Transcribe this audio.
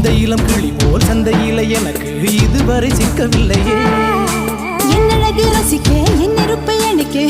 இந்த இளம் கிளி போல் சந்தையில எனக்கு இதுவரை சிக்கவில்லையே. என்னழகு ரசிக்க என் நெருப்பை எனக்கு